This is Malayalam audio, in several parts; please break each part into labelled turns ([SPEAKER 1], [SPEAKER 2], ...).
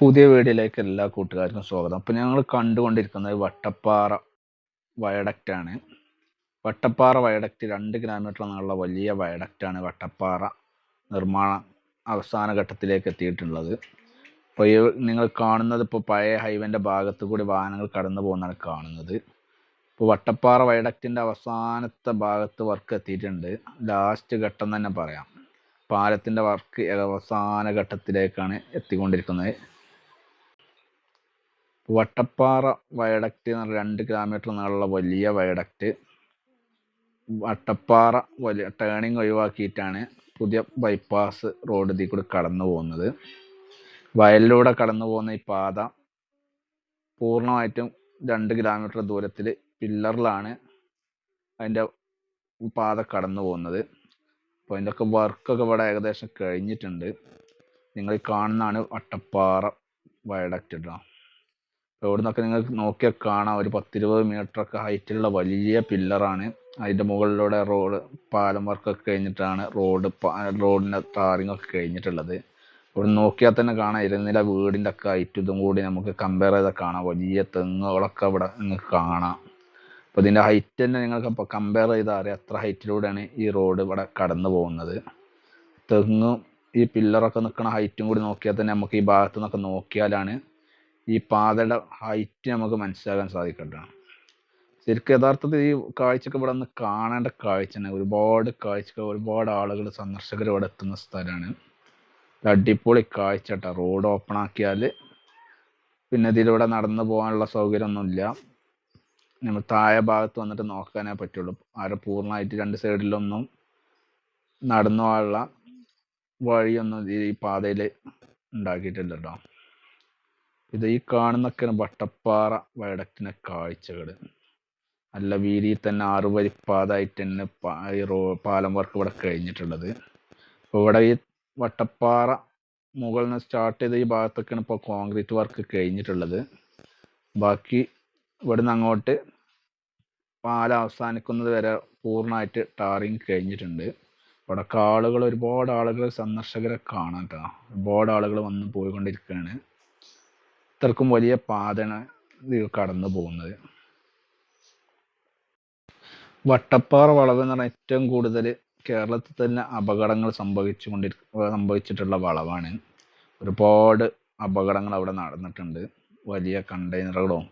[SPEAKER 1] പുതിയ വീഡിയോയിലേക്ക് എല്ലാ കൂട്ടുകാർക്കും സ്വാഗതം. അപ്പോൾ ഞങ്ങൾ കണ്ടുകൊണ്ടിരിക്കുന്നത് വട്ടപ്പാറ വയഡക്റ്റ് ആണ്. വട്ടപ്പാറ വയഡക്റ്റ് രണ്ട് കിലോമീറ്റർ നീളമുള്ള വലിയ വയഡക്റ്റ് ആണ് വട്ടപ്പാറ നിർമ്മാണ അവസാന ഘട്ടത്തിലേക്ക് എത്തിയിട്ടുള്ളത്. അപ്പോൾ ഈ നിങ്ങൾ കാണുന്നത് ഇപ്പോൾ പഴയ ഹൈവേന്റെ ഭാഗത്തു കൂടി വാഹനങ്ങൾ കടന്നു പോകുന്നതാണ് കാണുന്നത്. ഇപ്പോൾ വട്ടപ്പാറ വയഡക്റ്റിന്റെ അവസാനത്തെ ഭാഗത്ത് വർക്ക് എത്തിയിട്ടുണ്ട്. ലാസ്റ്റ് ഘട്ടം തന്നെ പറയാം. പാലത്തിന്റെ വർക്ക് അവസാന ഘട്ടത്തിലേക്കാണ് എത്തിക്കൊണ്ടിരിക്കുന്നത്. വട്ടപ്പാറ വയഡക്റ്റ് എന്ന് പറഞ്ഞ രണ്ട് കിലോമീറ്റർ നീളമുള്ള വലിയ വയഡക്റ്റ് വട്ടപ്പാറ വലിയ ടേണിങ് ഒഴിവാക്കിയിട്ടാണ് പുതിയ ബൈപ്പാസ് റോഡ് ഇതിൽ കൂടി കടന്നു പോകുന്നത്. വയലിലൂടെ കടന്നു പോകുന്ന ഈ പാത പൂർണമായിട്ടും രണ്ട് കിലോമീറ്റർ ദൂരത്തിൽ പില്ലറിലാണ് അതിന്റെ പാത കടന്നു പോകുന്നത്. അപ്പോൾ അതിന്റെയൊക്കെ വർക്കൊക്കെ ഇവിടെ ഏകദേശം കഴിഞ്ഞിട്ടുണ്ട്. നിങ്ങൾ കാണുന്നതാണ് വട്ടപ്പാറ വയഡക്റ്റ് കേട്ടോ ഇവിടെ നിന്നൊക്കെ നിങ്ങൾക്ക് നോക്കിയാൽ കാണാം. ഒരു പത്തിരുപത് മീറ്ററൊക്കെ ഹൈറ്റുള്ള വലിയ പില്ലറാണ്. അതിന്റെ മുകളിലൂടെ റോഡ് പാലം വർക്കൊക്കെ കഴിഞ്ഞിട്ടാണ് റോഡ് റോഡിന്റെ ടാറിങ് ഒക്കെ കഴിഞ്ഞിട്ടുള്ളത്. ഇവിടെ നോക്കിയാൽ തന്നെ കാണാം. ഇരുന്നില വീടിന്റെ ഒക്കെ ഹൈറ്റ് ഇതും കൂടി നമുക്ക് കമ്പയർ ചെയ്താൽ കാണാം. വലിയ തെങ്ങുകളൊക്കെ ഇവിടെ നിങ്ങൾക്ക് കാണാം. അപ്പോൾ ഇതിന്റെ ഹൈറ്റ് തന്നെ നിങ്ങൾക്ക് അപ്പോൾ കമ്പയർ ചെയ്താൽ അറിയാം. എത്ര ഹൈറ്റിലൂടെയാണ് ഈ റോഡ് ഇവിടെ കടന്നു പോകുന്നത്. തെങ്ങും ഈ പില്ലറൊക്കെ നിൽക്കുന്ന ഹൈറ്റും കൂടി നോക്കിയാൽ തന്നെ നമുക്ക് ഈ ഭാഗത്തു നിന്നൊക്കെ നോക്കിയാലാണ് ഈ പാതയുടെ ഹൈറ്റ് നമുക്ക് മനസ്സിലാക്കാൻ സാധിക്കേണ്ടതാണ്. ശരിക്കും യഥാർത്ഥത്തിൽ ഈ കാഴ്ചക്ക് ഇവിടെ നിന്ന് കാണേണ്ട കാഴ്ചയാണ് ഒരുപാട് കാഴ്ചകൾ ഒരുപാട് ആളുകൾ സന്ദർശകർ ഇവിടെ എത്തുന്ന സ്ഥലമാണ്. അടിപൊളി കാഴ്ച കേട്ടോ. റോഡ് ഓപ്പൺ ആക്കിയാൽ പിന്നെ ഇതിലൂടെ നടന്നു പോകാനുള്ള സൗകര്യമൊന്നുമില്ല. നമ്മൾ താഴെ ഭാഗത്ത് വന്നിട്ട് നോക്കാനേ പറ്റുള്ളൂ. ആരെ പൂർണമായിട്ട് രണ്ട് സൈഡിലൊന്നും നടന്നു പോകാനുള്ള വഴിയൊന്നും ഈ പാതയിൽ ഉണ്ടാക്കിയിട്ടില്ല കേട്ടോ. ഇത് ഈ കാണുന്നൊക്കെയാണ് വട്ടപ്പാറ വയഡക്റ്റിന്റെ കാഴ്ചകൾ നല്ല വീതിയിൽ തന്നെ ആറുവരിപ്പാതായിട്ട് തന്നെ ഈ റോ പാലം വർക്ക് ഇവിടെ കഴിഞ്ഞിട്ടുള്ളത്. അപ്പോൾ ഇവിടെ ഈ വട്ടപ്പാറ മുകളിൽ നിന്ന് സ്റ്റാർട്ട് ചെയ്ത ഈ ഭാഗത്തൊക്കെയാണ് ഇപ്പോൾ കോൺക്രീറ്റ് വർക്ക് കഴിഞ്ഞിട്ടുള്ളത്. ബാക്കി ഇവിടെ നിന്ന് അങ്ങോട്ട് പാലം അവസാനിക്കുന്നത് വരെ പൂർണമായിട്ട് ടാറിങ് കഴിഞ്ഞിട്ടുണ്ട്. ഇവിടെ ആളുകൾ ഒരുപാട് ആളുകൾ സന്ദർശകരെ കാണാം കേട്ടോ ഒരുപാട് ആളുകൾ വന്ന് പോയിക്കൊണ്ടിരിക്കുകയാണ് ഇത്രക്കും വലിയ പാതയാണ് ഇത് കടന്നു പോകുന്നത്. വട്ടപ്പാറ വളവ് എന്ന് പറഞ്ഞാൽ ഏറ്റവും കൂടുതൽ കേരളത്തിൽ തന്നെ അപകടങ്ങൾ സംഭവിച്ചുകൊണ്ടി സംഭവിച്ചിട്ടുള്ള വളവാണ്. ഒരുപാട് അപകടങ്ങൾ അവിടെ നടന്നിട്ടുണ്ട്. വലിയ കണ്ടെയ്നറുകളും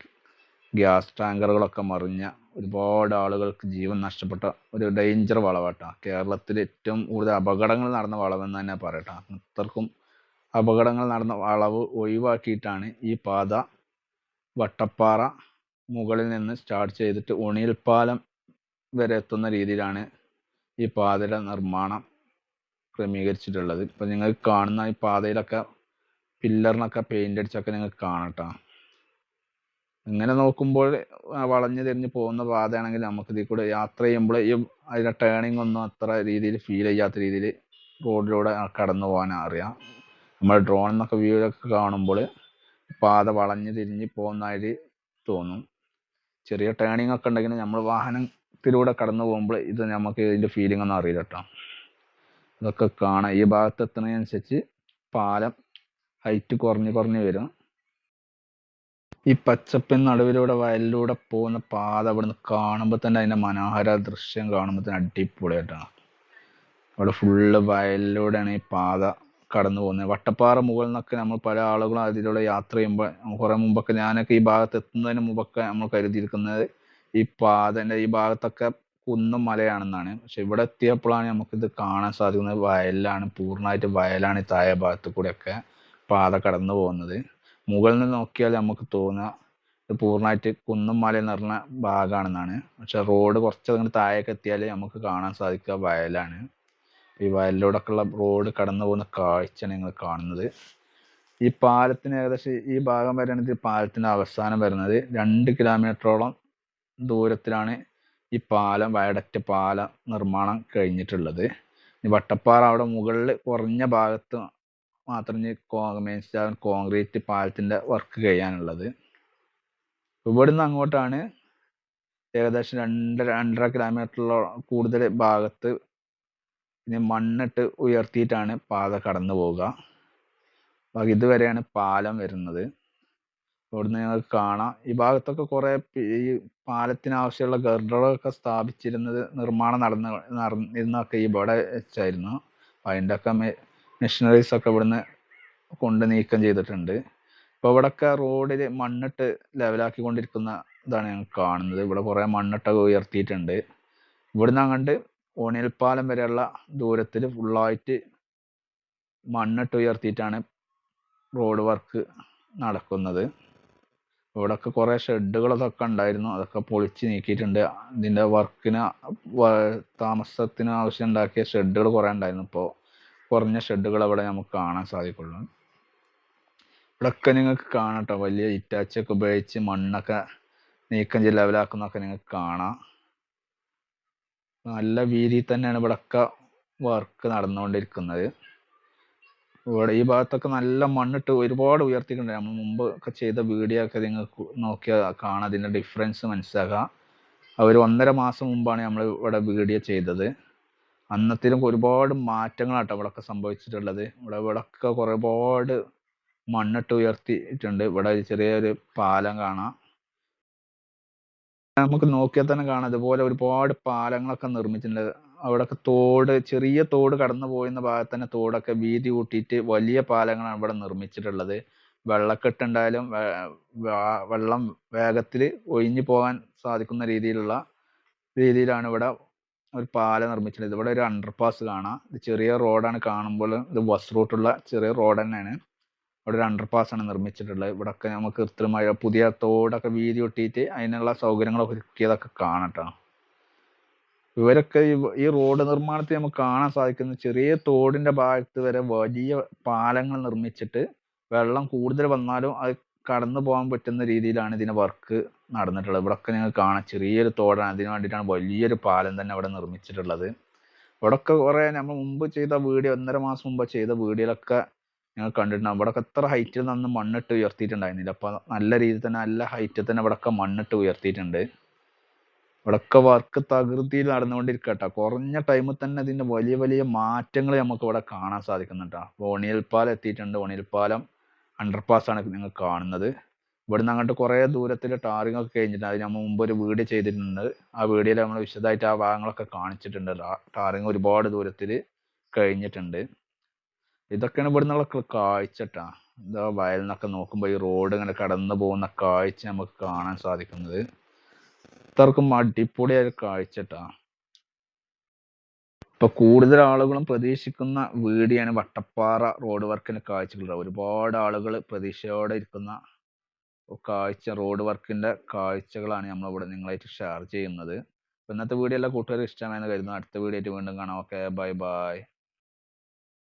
[SPEAKER 1] ഗ്യാസ് ടാങ്കറുകളൊക്കെ മറിഞ്ഞ ഒരുപാട് ആളുകൾക്ക് ജീവൻ നഷ്ടപ്പെട്ട ഒരു ഡേഞ്ചർ വളവാട്ടാ. കേരളത്തിൽ ഏറ്റവും കൂടുതൽ അപകടങ്ങൾ നടന്ന വളവെന്ന് തന്നെ പറയട്ടെ. അത്രക്കും അപകടങ്ങൾ നടന്ന അളവ് ഒഴിവാക്കിയിട്ടാണ് ഈ പാത വട്ടപ്പാറ മുകളിൽ നിന്ന് സ്റ്റാർട്ട് ചെയ്തിട്ട് ഉണിയിൽപ്പാലം വരെ എത്തുന്ന രീതിയിലാണ് ഈ പാതയുടെ നിർമ്മാണം ക്രമീകരിച്ചിട്ടുള്ളത്. ഇപ്പം നിങ്ങൾ കാണുന്ന ഈ പാതയിലൊക്കെ പില്ലറിനൊക്കെ പെയിന്റ് അടിച്ചൊക്കെ നിങ്ങൾ കാണട്ടോ ഇങ്ങനെ നോക്കുമ്പോൾ വളഞ്ഞു തിരിഞ്ഞ് പോകുന്ന പാതയാണെങ്കിൽ നമുക്ക് ഇതിൽ കൂടെ യാത്ര ചെയ്യുമ്പോൾ ഈ അതിന്റെ ടേണിംഗ് ഒന്നും അത്ര രീതിയിൽ ഫീൽ ചെയ്യാത്ത രീതിയിൽ റോഡിലൂടെ കടന്നു പോകാൻ അറിയാം. നമ്മൾ ഡ്രോൺ എന്നൊക്കെ വ്യൂ ഒക്കെ കാണുമ്പോൾ പാത വളഞ്ഞ് തിരിഞ്ഞ് പോകുന്നതായിട്ട് തോന്നും. ചെറിയ ടേണിംഗ് ഒക്കെ ഉണ്ടെങ്കിൽ നമ്മൾ വാഹനത്തിലൂടെ കടന്നു പോകുമ്പോൾ ഇത് നമുക്ക് ഇതിന്റെ ഫീലിംഗ് ഒന്നും അറിയില്ല കേട്ടോ ഇതൊക്കെ കാണാം ഈ ഭാഗത്ത് എത്തുന്നതിനനുസരിച്ച് പാലം ഹൈറ്റ് കുറഞ്ഞ് കുറഞ്ഞ് വരും. ഈ പച്ചപ്പിൻ നടുവിലൂടെ വയലിലൂടെ പോകുന്ന പാത അവിടുന്ന് കാണുമ്പോൾ തന്നെ അതിന്റെ മനോഹര ദൃശ്യം കാണുമ്പോൾ തന്നെ അടിപൊളിയായിട്ടാണ്. അവിടെ ഫുള്ള് വയലിലൂടെയാണ് ഈ പാത കടന്നു പോകുന്നത് വട്ടപ്പാറ മുകളിൽ നിന്നൊക്കെ നമ്മൾ പല ആളുകളും അതിലൂടെ യാത്ര ചെയ്യുമ്പോൾ കുറേ മുമ്പൊക്കെ ഞാനൊക്കെ ഈ ഭാഗത്ത് എത്തുന്നതിന് മുമ്പൊക്കെ നമ്മൾ കരുതിയിരിക്കുന്നത് ഈ പാതന്റെ ഈ ഭാഗത്തൊക്കെ കുന്നും മലയാണെന്നാണ്. പക്ഷെ ഇവിടെ എത്തിയപ്പോഴാണ് നമുക്കിത് കാണാൻ സാധിക്കുന്നത്. വയലാണ് പൂർണമായിട്ട് വയലാണ് ഈ താഴെ ഭാഗത്ത് കൂടെയൊക്കെ പാത കടന്നു പോകുന്നത്. മുകളിൽ നിന്ന് നോക്കിയാൽ നമുക്ക് തോന്നുക ഇത് പൂർണമായിട്ട് കുന്നും മല നിറഞ്ഞ ഭാഗമാണെന്നാണ്. പക്ഷെ റോഡ് കുറച്ച് അങ്ങോട്ട് താഴേക്ക് എത്തിയാൽ നമുക്ക് കാണാൻ സാധിക്കുക വയലാണ്. ഈ വയലിലൂടെയൊക്കെയുള്ള റോഡ് കടന്നു പോകുന്ന കാഴ്ചയാണ് നിങ്ങൾ കാണുന്നത്. ഈ പാലത്തിന് ഏകദേശം ഈ ഭാഗം വരെയാണ് ഈ പാലത്തിന്റെ അവസാനം വരുന്നത്. രണ്ട് കിലോമീറ്ററോളം ദൂരത്തിലാണ് ഈ പാലം വയഡക്റ്റ് പാലം നിർമ്മാണം കഴിഞ്ഞിട്ടുള്ളത്. വട്ടപ്പാറ അവിടെ മുകളിൽ കുറഞ്ഞ ഭാഗത്ത് മാത്രം മെയിൻ കോൺക്രീറ്റ് പാലത്തിന്റെ വർക്ക് കഴിയാനുള്ളത് ഇവിടുന്ന് അങ്ങോട്ടാണ് ഏകദേശം രണ്ട് രണ്ടര കിലോമീറ്ററിലോ കൂടുതൽ ഭാഗത്ത് ഇനി മണ്ണിട്ട് ഉയർത്തിയിട്ടാണ് പാത കടന്നു പോവുക. അപ്പോൾ ഇതുവരെയാണ് പാലം വരുന്നത്. ഇവിടുന്ന് ഞങ്ങൾക്ക് കാണാം. ഈ ഭാഗത്തൊക്കെ കുറേ ഈ പാലത്തിന് ആവശ്യമുള്ള ഗർഡറുകളൊക്കെ സ്ഥാപിച്ചിരുന്നത് നിർമ്മാണം നടന്ന് നടന്നിരുന്നൊക്കെ ഇവിടെ വെച്ചായിരുന്നു. അപ്പം അതിന്റെയൊക്കെ മെഷീനറീസ് ഒക്കെ ഇവിടുന്ന് കൊണ്ട് നീക്കം ചെയ്തിട്ടുണ്ട്. ഇപ്പോൾ ഇവിടെയൊക്കെ റോഡിൽ മണ്ണിട്ട് ലെവലാക്കി കൊണ്ടിരിക്കുന്ന ഇതാണ് ഞങ്ങൾ കാണുന്നത്. ഇവിടെ കുറേ മണ്ണിട്ടൊക്കെ ഉയർത്തിയിട്ടുണ്ട്. ഇവിടുന്ന് അങ്ങോട്ട് ഓണിയൽപ്പാലം വരെയുള്ള ദൂരത്തിൽ ഫുള്ളായിട്ട് മണ്ണിട്ട് ഉയർത്തിയിട്ടാണ് റോഡ് വർക്ക് നടക്കുന്നത്. ഇവിടെയൊക്കെ കുറേ ഷെഡുകളൊക്കെ ഉണ്ടായിരുന്നു. അതൊക്കെ പൊളിച്ച് നീക്കിയിട്ടുണ്ട്. ഇതിന്റെ വർക്കിന് താമസത്തിന് ആവശ്യം ഉണ്ടാക്കിയ ഷെഡുകൾ കുറേ ഉണ്ടായിരുന്നു. ഇപ്പോൾ കുറഞ്ഞ ഷെഡുകൾ അവിടെ നമുക്ക് കാണാൻ സാധിക്കുള്ളൂ. ഇവിടെയൊക്കെ നിങ്ങൾക്ക് കാണാം കേട്ടോ വലിയ ഇറ്റാച്ചൊക്കെ ഉപയോഗിച്ച് മണ്ണൊക്കെ നീക്കം ചെയ്ത് ലെവലാക്കുന്നൊക്കെ നിങ്ങൾക്ക് കാണാം. നല്ല വീതിയിൽ തന്നെയാണ് ഇവിടെയൊക്കെ വർക്ക് നടന്നുകൊണ്ടിരിക്കുന്നത്. ഇവിടെ ഈ ഭാഗത്തൊക്കെ നല്ല മണ്ണിട്ട് ഒരുപാട് ഉയർത്തിയിട്ടുണ്ട്. നമ്മൾ മുമ്പ് ഒക്കെ ചെയ്ത വീഡിയോ ഒക്കെ നിങ്ങൾക്ക് നോക്കിയാൽ കാണാം അതിന്റെ ഡിഫറൻസ് മനസ്സിലാക്കാം അവർ ഒന്നര മാസം മുമ്പാണ് നമ്മൾ ഇവിടെ വീഡിയോ ചെയ്തത്. അന്നത്തിലും ഒരുപാട് മാറ്റങ്ങളാട്ടോ ഇവിടെയൊക്കെ സംഭവിച്ചിട്ടുള്ളത്. ഇവിടെ ഇവിടെയൊക്കെ ഒരുപാട് മണ്ണിട്ട് ഉയർത്തിയിട്ടുണ്ട്. ഇവിടെ ചെറിയൊരു പാലം കാണാം. നമുക്ക് നോക്കിയാൽ തന്നെ കാണാം. ഇതുപോലെ ഒരുപാട് പാലങ്ങളൊക്കെ നിർമ്മിച്ചിട്ടുണ്ട്. അവിടെയൊക്കെ തോട് ചെറിയ തോട് കടന്നു പോയിരുന്ന ഭാഗത്ത് തന്നെ തോടൊക്കെ വീതി കൂട്ടിയിട്ട് വലിയ പാലങ്ങളാണ് ഇവിടെ നിർമ്മിച്ചിട്ടുള്ളത്. വെള്ളക്കെട്ടുണ്ടായാലും വെള്ളം വേഗത്തിൽ ഒഴിഞ്ഞു പോകാൻ സാധിക്കുന്ന രീതിയിലുള്ള രീതിയിലാണ് ഇവിടെ ഒരു പാലം നിർമ്മിച്ചിട്ടുള്ളത്. ഇവിടെ ഒരു അണ്ടർപാസ് കാണാം. ഇത് ചെറിയ റോഡാണ് കാണുമ്പോൾ ഇത് ബസ് റൂട്ടുള്ള ചെറിയ റോഡ് തന്നെയാണ്. ഇവിടെ ഒരു അണ്ടർപാസ് ആണ് നിർമ്മിച്ചിട്ടുള്ളത്. ഇവിടെയൊക്കെ നമുക്ക് കൃത്രിമമായ പുതിയ തോടൊക്കെ വീതി ഒട്ടിയിട്ട് അതിനുള്ള സൗകര്യങ്ങളൊക്കെ ഒരുക്കിയതൊക്കെ കാണട്ടോ ട്ടോ. ഇവരൊക്കെ ഈ റോഡ് നിർമ്മാണത്തിൽ നമുക്ക് കാണാൻ സാധിക്കുന്ന ചെറിയ തോടിന്റെ ഭാഗത്ത് വരെ വലിയ പാലങ്ങൾ നിർമ്മിച്ചിട്ട് വെള്ളം കൂടുതൽ വന്നാലും അത് കടന്നു പോകാൻ പറ്റുന്ന രീതിയിലാണ് ഇതിന് വർക്ക് നടന്നിട്ടുള്ളത്. ഇവിടെയൊക്കെ നിങ്ങൾക്ക് കാണാം ചെറിയൊരു തോടാണ്. അതിന് വേണ്ടിയിട്ടാണ് വലിയൊരു പാലം തന്നെ അവിടെ നിർമ്മിച്ചിട്ടുള്ളത്. ഇവിടെയൊക്കെ കുറേ നമ്മൾ മുമ്പ് ചെയ്ത വീഡിയോ ഒന്നര മാസം മുമ്പ് ചെയ്ത വീഡിയോയിലൊക്കെ ഞങ്ങൾ കണ്ടിട്ടുണ്ടാകും ഇവിടെയൊക്കെ എത്ര ഹൈറ്റിൽ നിന്ന് മണ്ണിട്ട് ഉയർത്തിയിട്ടുണ്ടായിരുന്നില്ല. അപ്പോൾ നല്ല രീതിയിൽ തന്നെ നല്ല ഹൈറ്റിൽ തന്നെ ഇവിടെയൊക്കെ മണ്ണിട്ട് ഉയർത്തിയിട്ടുണ്ട്. ഇവിടെയൊക്കെ വർക്ക് തകൃതിയിൽ നടന്നുകൊണ്ടിരിക്കട്ടോ. കുറഞ്ഞ ടൈമിൽ തന്നെ ഇതിന്റെ വലിയ വലിയ മാറ്റങ്ങൾ നമുക്ക് ഇവിടെ കാണാൻ സാധിക്കുന്നുണ്ട്. അപ്പോൾ ഒണിയൽപ്പാലം എത്തിയിട്ടുണ്ട്. ഒണിയൽപ്പാലം അണ്ടർപാസ് ആണ് നിങ്ങൾ കാണുന്നത്. ഇവിടുന്ന് അങ്ങോട്ട് കുറേ ദൂരത്തിൽ ടാറിംഗ് ഒക്കെ കഴിഞ്ഞിട്ടുണ്ട്. അത് നമ്മൾ മുമ്പ് ഒരു വീഡിയോ ചെയ്തിട്ടുണ്ട്. ആ വീഡിയോയിൽ നമ്മൾ വിശദമായിട്ട് ആ ഭാഗങ്ങളൊക്കെ കാണിച്ചിട്ടുണ്ട്. ടാറിംഗ് ഒരുപാട് ദൂരത്തിൽ കഴിഞ്ഞിട്ടുണ്ട്. ഇതൊക്കെയാണ് ഇവിടെ നിന്നുള്ള കാഴ്ച എന്താ വയലിൽ നിന്നൊക്കെ നോക്കുമ്പോൾ ഈ റോഡ് ഇങ്ങനെ കടന്നു പോകുന്ന കാഴ്ച നമുക്ക് കാണാൻ സാധിക്കുന്നത്. ഇത്രക്കും അടിപൊളിയായ കാഴ്ചട്ടാ കാഴ്ച ട്ടാ. ഇപ്പൊ കൂടുതൽ ആളുകളും പ്രതീക്ഷിക്കുന്ന വീടിയാണ് വട്ടപ്പാറ റോഡ് വർക്കിന്റെ കാഴ്ചകൾ ഒരുപാട് ആളുകൾ പ്രതീക്ഷയോടെ ഇരിക്കുന്ന കാഴ്ച റോഡ് വർക്കിന്റെ കാഴ്ചകളാണ് നമ്മൾ ഇവിടെ നിങ്ങളായിട്ട് ഷെയർ ചെയ്യുന്നത്. ഇന്നത്തെ വീഡിയോ എല്ലാ കൂട്ടുകാരും ഇഷ്ടമായെന്ന് കരുതുന്നു. അടുത്ത വീഡിയോ ആയിട്ട് വീണ്ടും കാണാം. Okay bye bye